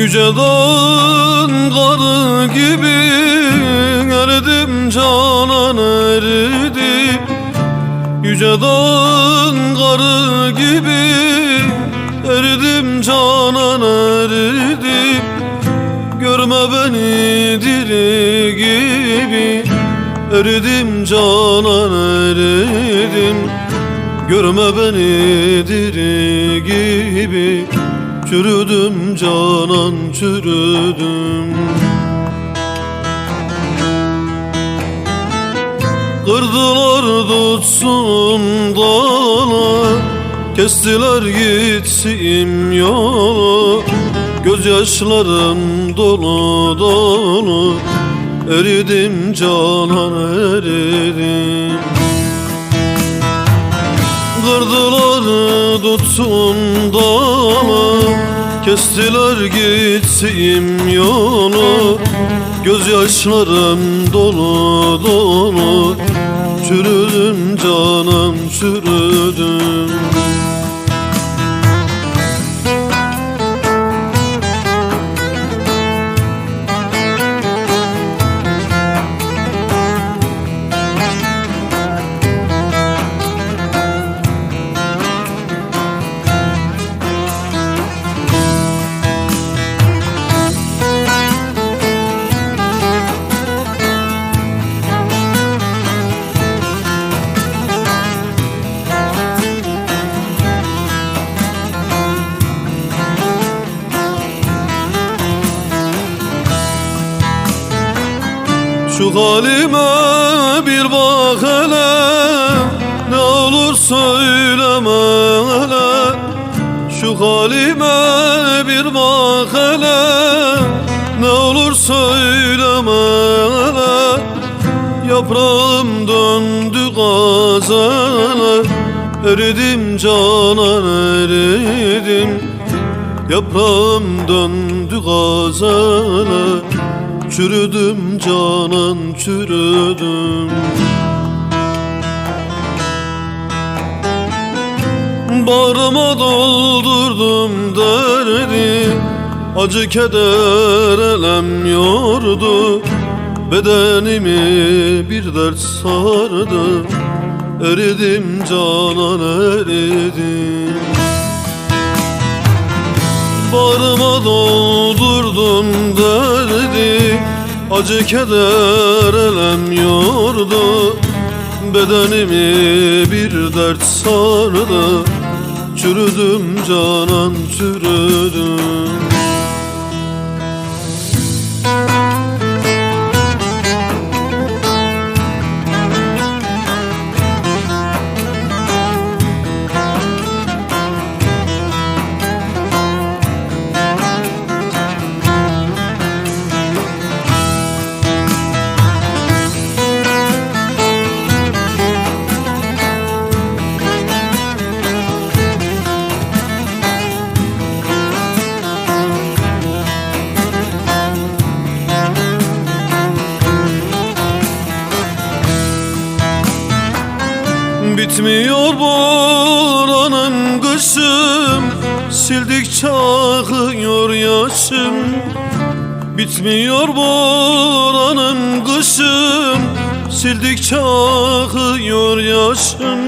Yüce dağın karı gibi eridim canan eridim Yüce dağın karı gibi eridim canan eridim Görme beni diri gibi eridim canan eridim Görme beni diri gibi Çürüdüm canan çürüdüm. Kırdılar tutsun dala Kestiler gitsin yola Gözyaşlarım dolu dolu Eridim canan eridim Kırdılar tutsun dala Kestiler gitsin yolu. Gözyaşlarım dolu dolu. Çürüdüm canım çürüdüm Şu halime bir bak hele Ne olur söyleme hele. Şu halime bir bak hele Ne olur söyleme hele. Yaprağım döndü gazele Eridim canan eridim. Yaprağım döndü gazele Çürüdüm canan çürüdüm. Bağrıma doldurdum derdi Acı keder elem yordu. Bedenimi bir dert sardı Eridim canan eridim Bağrıma doldurdum derdi Acı keder elem yordu Bedenimi bir dert sardı. Çürüdüm canan çürüdüm Bitmiyor boranım kışım. Sildikçe akıyor yaşım. Bitmiyor boranım kışım. Sildikçe akıyor yaşım.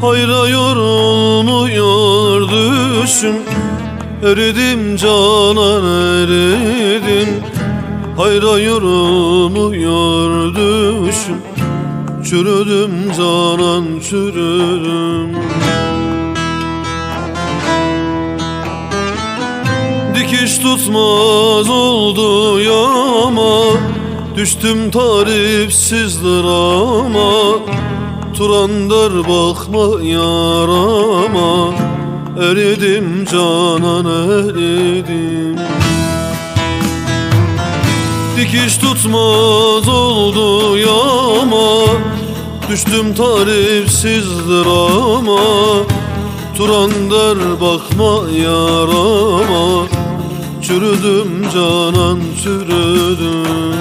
Hayra olmuyor düşüm. Eridim canan eridim. Hayra olmuyor düşüm Çürüdüm canan çürüdüm. Dikiş tutmaz oldu yama Düştüm tarifsiz drama Turandır bakma yarama Eridim canan eridim. Dikiş tutmaz oldu yama Düştüm tarifsiz drama Turan der bakma yarama Çürüdüm canan çürüdüm